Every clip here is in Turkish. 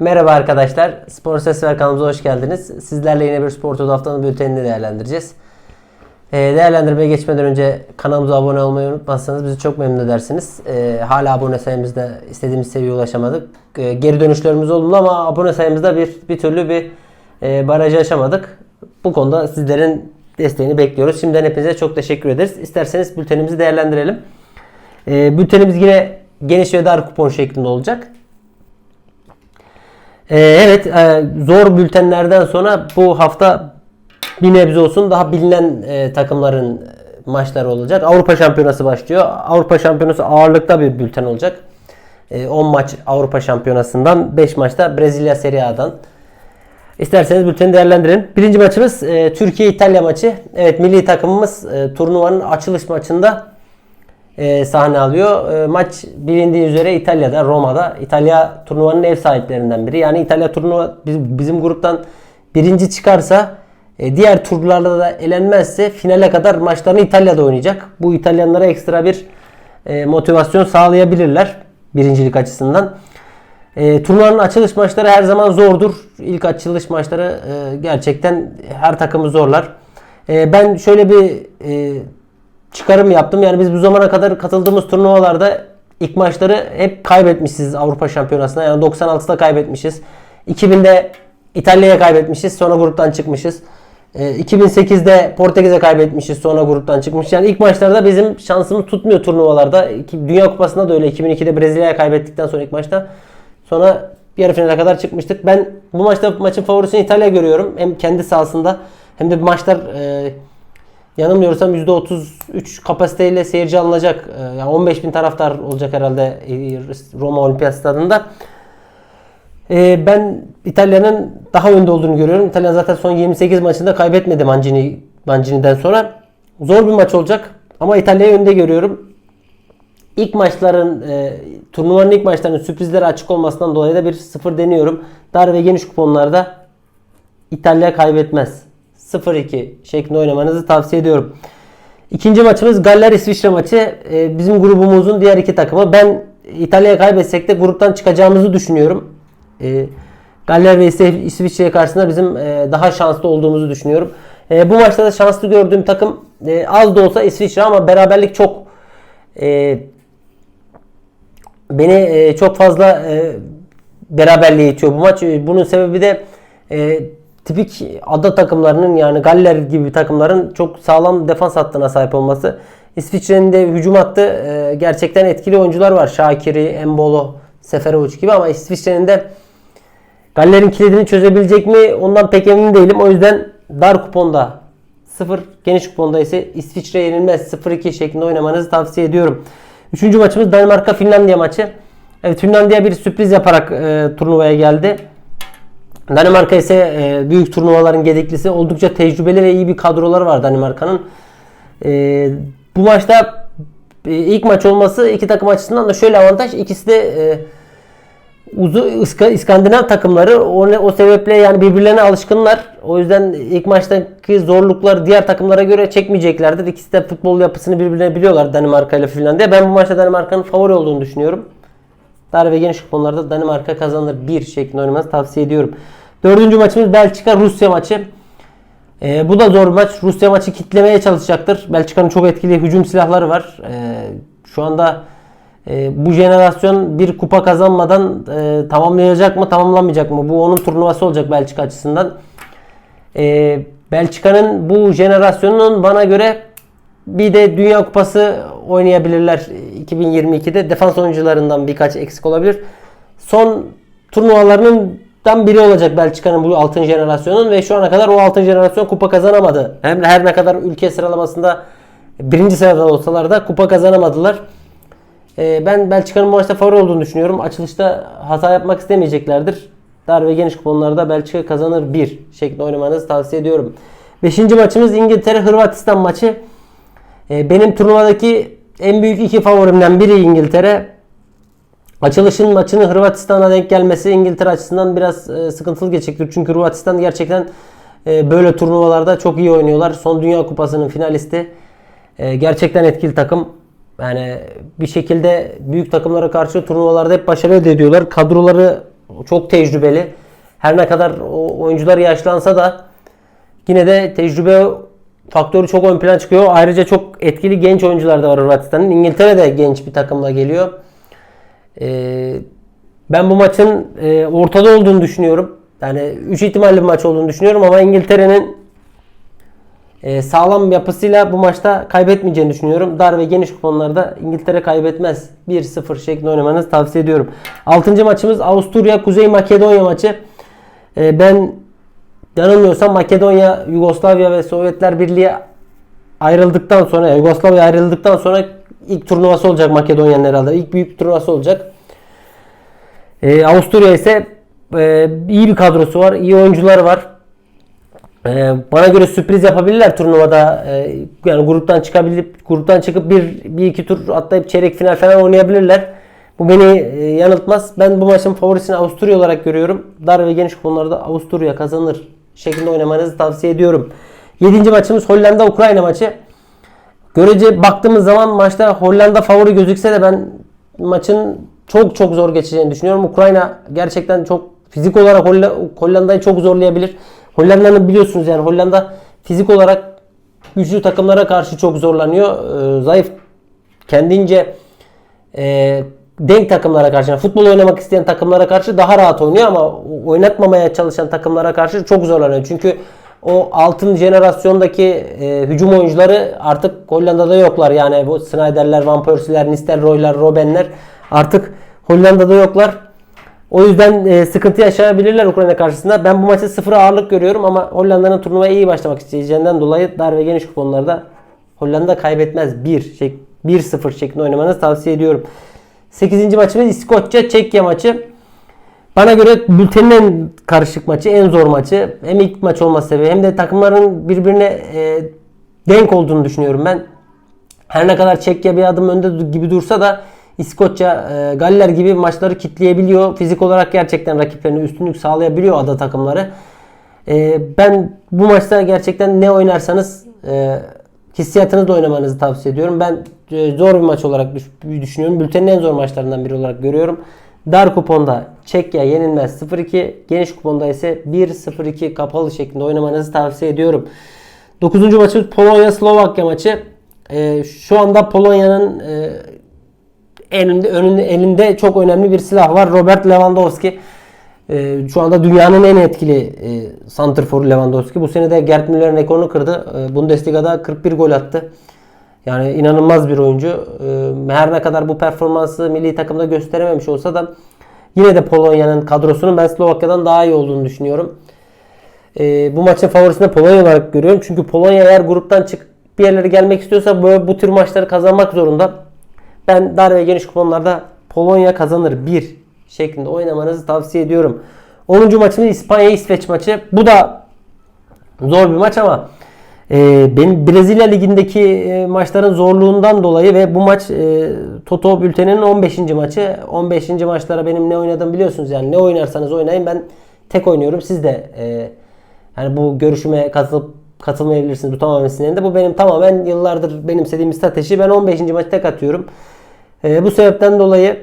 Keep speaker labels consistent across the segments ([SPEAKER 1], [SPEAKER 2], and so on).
[SPEAKER 1] Merhaba arkadaşlar. Spor Ses Ver kanalımıza hoş geldiniz. Sizlerle yine bir Spor Toto haftanın bültenini değerlendireceğiz. Ee, değerlendirmeye geçmeden önce kanalımıza abone olmayı unutmazsanız bizi çok memnun edersiniz. Ee, hala abone sayımızda istediğimiz seviyeye ulaşamadık. Ee, geri dönüşlerimiz olumlu ama abone sayımızda bir bir türlü bir e, barajı aşamadık. Bu konuda sizlerin desteğini bekliyoruz. Şimdiden hepinize çok teşekkür ederiz. İsterseniz bültenimizi değerlendirelim. Ee, bültenimiz yine geniş ve dar kupon şeklinde olacak. Ee, evet, e, zor bültenlerden sonra bu hafta bir nebze olsun daha bilinen e, takımların e, maçları olacak. Avrupa Şampiyonası başlıyor. Avrupa Şampiyonası ağırlıkta bir bülten olacak. E, 10 maç Avrupa Şampiyonası'ndan 5 maçta Brezilya Serie A'dan. İsterseniz bülteni değerlendirelim. Birinci maçımız Türkiye-İtalya maçı. Evet milli takımımız turnuvanın açılış maçında e, sahne alıyor. E, maç bilindiği üzere İtalya'da, Roma'da. İtalya turnuvanın ev sahiplerinden biri. Yani İtalya turnuva biz- bizim gruptan birinci çıkarsa e, diğer turlarda da elenmezse finale kadar maçlarını İtalya'da oynayacak. Bu İtalyanlara ekstra bir e, motivasyon sağlayabilirler birincilik açısından. E, turnuvanın açılış maçları her zaman zordur. İlk açılış maçları e, gerçekten her takımı zorlar. E, ben şöyle bir e, çıkarım yaptım. Yani biz bu zamana kadar katıldığımız turnuvalarda ilk maçları hep kaybetmişiz Avrupa Şampiyonası'na. Yani 96'da kaybetmişiz. 2000'de İtalya'ya kaybetmişiz. Sonra gruptan çıkmışız. Ee, 2008'de Portekiz'e kaybetmişiz. Sonra gruptan çıkmış. Yani ilk maçlarda bizim şansımız tutmuyor turnuvalarda. Dünya Kupası'nda da öyle. 2002'de Brezilya'ya kaybettikten sonra ilk maçta. Sonra yarı finale kadar çıkmıştık. Ben bu maçta maçın favorisini İtalya görüyorum. Hem kendi sahasında hem de maçlar e, yanılmıyorsam %33 kapasiteyle seyirci alınacak. Ee, Yani 15 bin taraftar olacak herhalde e, Roma Olimpiyat Stadında. Ee, Ben İtalya'nın daha önde olduğunu görüyorum. İtalya zaten son 28 maçında kaybetmedi Mancini Mancini'den sonra. Zor bir maç olacak ama İtalya'yı önde görüyorum. İlk maçların, e, turnuvanın ilk maçlarının sürprizlere açık olmasından dolayı da bir sıfır deniyorum. Dar ve geniş kuponlarda İtalya kaybetmez. 0-2 şeklinde oynamanızı tavsiye ediyorum. İkinci maçımız Galler İsviçre maçı. Ee, bizim grubumuzun diğer iki takımı. Ben İtalya'ya kaybetsek de gruptan çıkacağımızı düşünüyorum. Ee, Galler ve İsviçre karşısında bizim e, daha şanslı olduğumuzu düşünüyorum. E, bu maçta da şanslı gördüğüm takım e, az da olsa İsviçre ama beraberlik çok e, beni çok fazla e, beraberliğe itiyor bu maç. Bunun sebebi de tipik ada takımlarının yani Galler gibi takımların çok sağlam defans hattına sahip olması. İsviçre'nin de hücum hattı e, gerçekten etkili oyuncular var. Şakiri, Embolo, Seferovic gibi ama İsviçre'nin de Galler'in kilidini çözebilecek mi ondan pek emin değilim. O yüzden dar kuponda 0, geniş kuponda ise İsviçre yenilmez 0-2 şeklinde oynamanızı tavsiye ediyorum. Üçüncü maçımız Danimarka-Finlandiya maçı. Evet Finlandiya bir sürpriz yaparak e, turnuvaya geldi. Danimarka ise e, büyük turnuvaların gediklisi. Oldukça tecrübeli ve iyi bir kadroları var Danimarka'nın. E, bu maçta e, ilk maç olması iki takım açısından da şöyle avantaj. İkisi de e, Uzu İska- İskandinav takımları o, o sebeple yani birbirlerine alışkınlar. O yüzden ilk maçtaki zorlukları diğer takımlara göre çekmeyeceklerdir. İkisi de futbol yapısını birbirine biliyorlar Danimarka ile Finlandiya. Ben bu maçta Danimarka'nın favori olduğunu düşünüyorum. Dar ve geniş kuponlarda Danimarka kazanır bir şeklinde oynamanızı tavsiye ediyorum. Dördüncü maçımız Belçika Rusya maçı. Ee, bu da zor maç. Rusya maçı kitlemeye çalışacaktır. Belçika'nın çok etkili hücum silahları var. Ee, şu anda e, bu jenerasyon bir kupa kazanmadan e, tamamlayacak mı tamamlamayacak mı? Bu onun turnuvası olacak Belçika açısından. Ee, Belçika'nın bu jenerasyonunun bana göre bir de Dünya Kupası oynayabilirler 2022'de. Defans oyuncularından birkaç eksik olabilir. Son turnuvalarından biri olacak Belçika'nın bu altın jenerasyonun ve şu ana kadar o altın jenerasyon kupa kazanamadı. Hem her ne kadar ülke sıralamasında birinci sırada olsalar da kupa kazanamadılar. Ee, ben Belçika'nın bu maçta favori olduğunu düşünüyorum. Açılışta hata yapmak istemeyeceklerdir. Dar ve geniş kuponlarda Belçika kazanır 1 şeklinde oynamanızı tavsiye ediyorum. Beşinci maçımız İngiltere-Hırvatistan maçı. Ee, benim turnuvadaki en büyük iki favorimden biri İngiltere. Açılışın maçının Hırvatistan'a denk gelmesi İngiltere açısından biraz e, sıkıntılı geçecektir. Çünkü Hırvatistan gerçekten e, böyle turnuvalarda çok iyi oynuyorlar. Son Dünya Kupası'nın finalisti. E, gerçekten etkili takım. Yani bir şekilde büyük takımlara karşı turnuvalarda hep başarı elde ediyorlar. Kadroları Çok tecrübeli. Her ne kadar oyuncular yaşlansa da yine de tecrübe faktörü çok ön plana çıkıyor. Ayrıca çok etkili genç oyuncular da var Hırvatistan'ın. İngiltere de genç bir takımla geliyor. Ee, ben bu maçın e, ortada olduğunu düşünüyorum. Yani 3 ihtimalli bir maç olduğunu düşünüyorum ama İngiltere'nin e, sağlam yapısıyla bu maçta kaybetmeyeceğini düşünüyorum. Dar ve geniş kuponlarda İngiltere kaybetmez. 1-0 şeklinde oynamanızı tavsiye ediyorum. 6. maçımız Avusturya Kuzey Makedonya maçı. E, ben yanılmıyorsam Makedonya, Yugoslavya ve Sovyetler Birliği ayrıldıktan sonra Yugoslavya ayrıldıktan sonra ilk turnuvası olacak Makedonya'nın herhalde. İlk büyük turnuvası olacak. E, Avusturya ise e, iyi bir kadrosu var. iyi oyuncuları var. E, bana göre sürpriz yapabilirler turnuvada. E, yani gruptan çıkabilip gruptan çıkıp bir, bir iki tur atlayıp çeyrek final falan oynayabilirler. Bu beni e, yanıltmaz. Ben bu maçın favorisini Avusturya olarak görüyorum. Dar ve geniş konularda Avusturya kazanır şeklinde oynamanızı tavsiye ediyorum. 7. maçımız Hollanda-Ukrayna maçı. Görece baktığımız zaman maçta Hollanda favori gözükse de ben maçın çok çok zor geçeceğini düşünüyorum. Ukrayna gerçekten çok fizik olarak Hollanda'yı çok zorlayabilir. Hollanda'nın biliyorsunuz yani Hollanda fizik olarak güçlü takımlara karşı çok zorlanıyor. Ee, zayıf kendince e, denk takımlara karşı yani futbol oynamak isteyen takımlara karşı daha rahat oynuyor ama oynatmamaya çalışan takımlara karşı çok zorlanıyor. Çünkü o altın jenerasyondaki e, hücum oyuncuları artık Hollanda'da yoklar. Yani bu Snyder'ler, Van Persie'ler, Nistelrooy'lar, Robben'ler artık Hollanda'da yoklar. O yüzden e, sıkıntı yaşayabilirler Ukrayna karşısında. Ben bu maçı sıfıra ağırlık görüyorum ama Hollanda'nın turnuvaya iyi başlamak isteyeceğinden dolayı dar ve geniş kuponlarda Hollanda kaybetmez 1 şek 1-0 şeklinde oynamanızı tavsiye ediyorum. 8. maçımız İskoçya Çekya maçı. Bana göre bültenin en karışık maçı, en zor maçı. Hem ilk maç olması sebebi hem de takımların birbirine e, denk olduğunu düşünüyorum ben. Her ne kadar Çekya bir adım önde gibi dursa da İskoçya, e, Galler gibi maçları kitleyebiliyor. Fizik olarak gerçekten rakiplerine üstünlük sağlayabiliyor ada takımları. E, ben bu maçta gerçekten ne oynarsanız e, hissiyatınızla oynamanızı tavsiye ediyorum. Ben zor bir maç olarak düşünüyorum. Bültenin en zor maçlarından biri olarak görüyorum. Dar kuponda Çekya yenilmez 0-2. Geniş kuponda ise 1-0-2 kapalı şeklinde oynamanızı tavsiye ediyorum. 9. maçımız Polonya-Slovakya maçı. E, şu anda Polonya'nın e, elinde, önünde, elinde çok önemli bir silah var. Robert Lewandowski. E, şu anda dünyanın en etkili e, santrforu Lewandowski. Bu sene de Gerd Müller'in rekorunu kırdı. E, Bundesliga'da 41 gol attı. Yani inanılmaz bir oyuncu. E, her ne kadar bu performansı milli takımda gösterememiş olsa da yine de Polonya'nın kadrosunun ben Slovakya'dan daha iyi olduğunu düşünüyorum. E, bu maçın favorisini Polonya olarak görüyorum. Çünkü Polonya eğer gruptan çıkıp bir yerlere gelmek istiyorsa böyle bu tür maçları kazanmak zorunda. Ben dar ve geniş kuponlarda Polonya kazanır 1 şeklinde oynamanızı tavsiye ediyorum. 10. maçımız İspanya-İsveç maçı. Bu da zor bir maç ama e, benim Brezilya ligindeki e, maçların zorluğundan dolayı ve bu maç e, Toto bülteninin 15. maçı. 15. maçlara benim ne oynadığımı biliyorsunuz yani ne oynarsanız oynayın ben tek oynuyorum. Siz de e, yani bu görüşüme katılıp katılmayabilirsiniz. Bu tamamen sizin Bu benim tamamen yıllardır benimsediğim strateji. Ben 15. maçı tek atıyorum. E, bu sebepten dolayı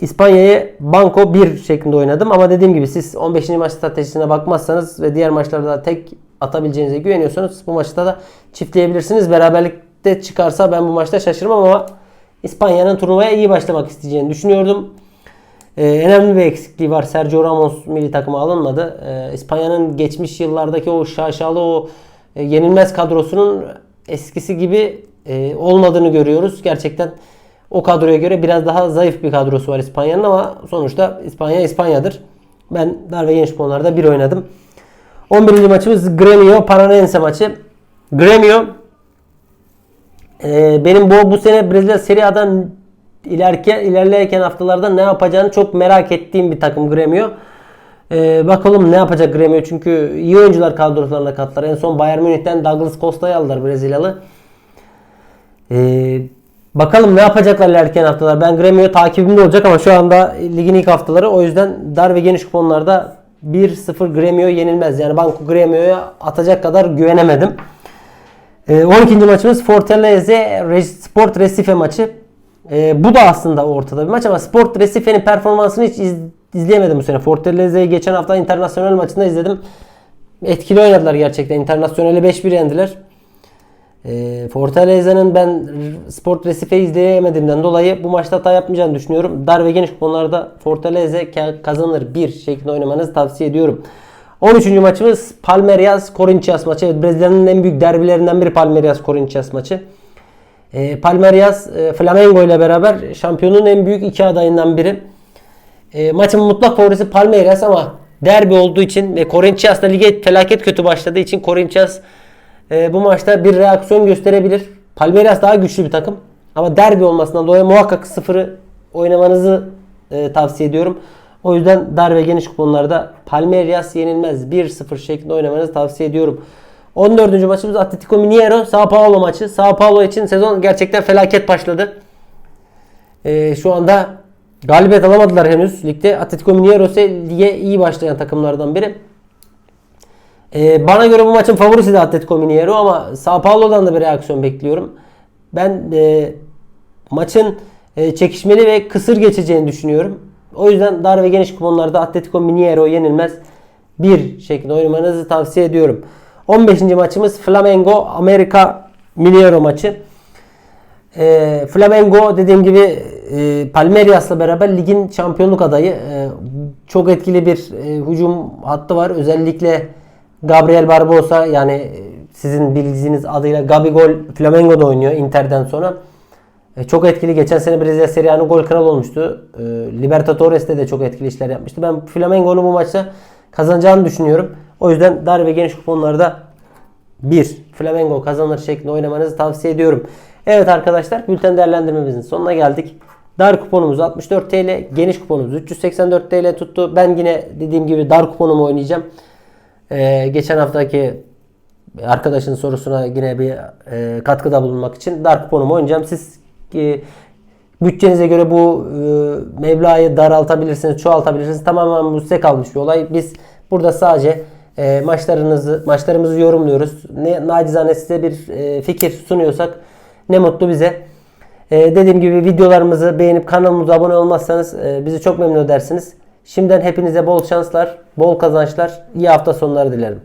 [SPEAKER 1] İspanya'yı banko 1 şeklinde oynadım. Ama dediğim gibi siz 15. maç stratejisine bakmazsanız ve diğer maçlarda tek atabileceğinize güveniyorsanız bu maçta da çiftleyebilirsiniz. Beraberlikte çıkarsa ben bu maçta şaşırmam ama İspanya'nın turnuvaya iyi başlamak isteyeceğini düşünüyordum. Ee, önemli bir eksikliği var. Sergio Ramos milli takıma alınmadı. Ee, İspanya'nın geçmiş yıllardaki o şaşalı o e, yenilmez kadrosunun eskisi gibi e, olmadığını görüyoruz. Gerçekten o kadroya göre biraz daha zayıf bir kadrosu var İspanya'nın ama sonuçta İspanya İspanya'dır. Ben dar ve geniş konularda bir oynadım. 11. maçımız Gremio Paranense maçı. Gremio e, benim bu bu sene Brezilya Serie A'dan ilerken ilerlerken haftalarda ne yapacağını çok merak ettiğim bir takım Gremio. E, bakalım ne yapacak Gremio çünkü iyi oyuncular kadrolarına kattılar. En son Bayern Münih'ten Douglas Costa'yı aldılar Brezilyalı. Eee Bakalım ne yapacaklar ilerleyen haftalar. Ben Gremio takibimde olacak ama şu anda ligin ilk haftaları. O yüzden dar ve geniş kuponlarda 1-0 Gremio yenilmez. Yani Banco Gremio'ya atacak kadar güvenemedim. 12. Ee, maçımız Fortaleza Sport Recife maçı. Ee, bu da aslında ortada bir maç ama Sport Recife'nin performansını hiç iz, izleyemedim bu sene. Fortaleze'yi geçen hafta internasyonel maçında izledim. Etkili oynadılar gerçekten. İnternasyoneli 5-1 yendiler. E, Fortaleze'nin ben Sport Recife izleyemediğimden dolayı bu maçta hata yapmayacağını düşünüyorum. Dar ve geniş kuponlarda Fortaleza ka- kazanır 1 şeklinde oynamanızı tavsiye ediyorum. 13. maçımız Palmeiras Corinthians maçı. Evet, Brezilya'nın en büyük derbilerinden biri Palmeiras Corinthians maçı. E, Palmeiras Flamengo ile beraber şampiyonun en büyük iki adayından biri. E, maçın mutlak favorisi Palmeiras ama derbi olduğu için ve Corinthians da lige felaket kötü başladığı için Corinthians e, bu maçta bir reaksiyon gösterebilir. Palmeiras daha güçlü bir takım ama derbi olmasından dolayı muhakkak sıfırı oynamanızı e, tavsiye ediyorum. O yüzden dar ve geniş kuponlarda Palmeiras yenilmez 1-0 şeklinde oynamanızı tavsiye ediyorum. 14. maçımız Atletico Mineiro Sao Paulo maçı. Sao Paulo için sezon gerçekten felaket başladı. Ee, şu anda galibiyet alamadılar henüz ligde. Atletico Mineiro ise lige iyi başlayan takımlardan biri. Ee, bana göre bu maçın favorisi de Atletico Mineiro ama Sao Paulo'dan da bir reaksiyon bekliyorum. Ben e, maçın e, çekişmeli ve kısır geçeceğini düşünüyorum. O yüzden dar ve geniş kuponlarda Atletico Mineiro yenilmez. Bir şeklinde oynamanızı tavsiye ediyorum. 15. maçımız Flamengo Amerika Mineiro maçı. E, Flamengo dediğim gibi e, Palmeiras'la beraber ligin şampiyonluk adayı. E, çok etkili bir e, hücum hattı var. Özellikle Gabriel Barbosa yani e, sizin bildiğiniz adıyla Gabigol Flamengo'da oynuyor Inter'den sonra. E, çok etkili. Geçen sene Brezilya Serie A'nın gol kralı olmuştu. E, Libertadores'te de çok etkili işler yapmıştı. Ben Flamengo'nun bu maçta kazanacağını düşünüyorum. O yüzden dar ve geniş kuponlarda 1 Flamengo kazanır şeklinde oynamanızı tavsiye ediyorum. Evet arkadaşlar bülten değerlendirmemizin sonuna geldik. Dar kuponumuz 64 TL, geniş kuponumuz 384 TL tuttu. Ben yine dediğim gibi dar kuponumu oynayacağım. Ee, geçen haftaki arkadaşın sorusuna yine bir e, katkıda bulunmak için dar kuponumu oynayacağım. Siz e, bütçenize göre bu e, meblağı daraltabilirsiniz, çoğaltabilirsiniz. Tamamen bu size kalmış bir olay. Biz burada sadece e, maçlarınızı maçlarımızı yorumluyoruz. Ne nacizane size bir e, fikir sunuyorsak ne mutlu bize. E, dediğim gibi videolarımızı beğenip kanalımıza abone olmazsanız e, bizi çok memnun edersiniz. Şimdiden hepinize bol şanslar, bol kazançlar, iyi hafta sonları dilerim.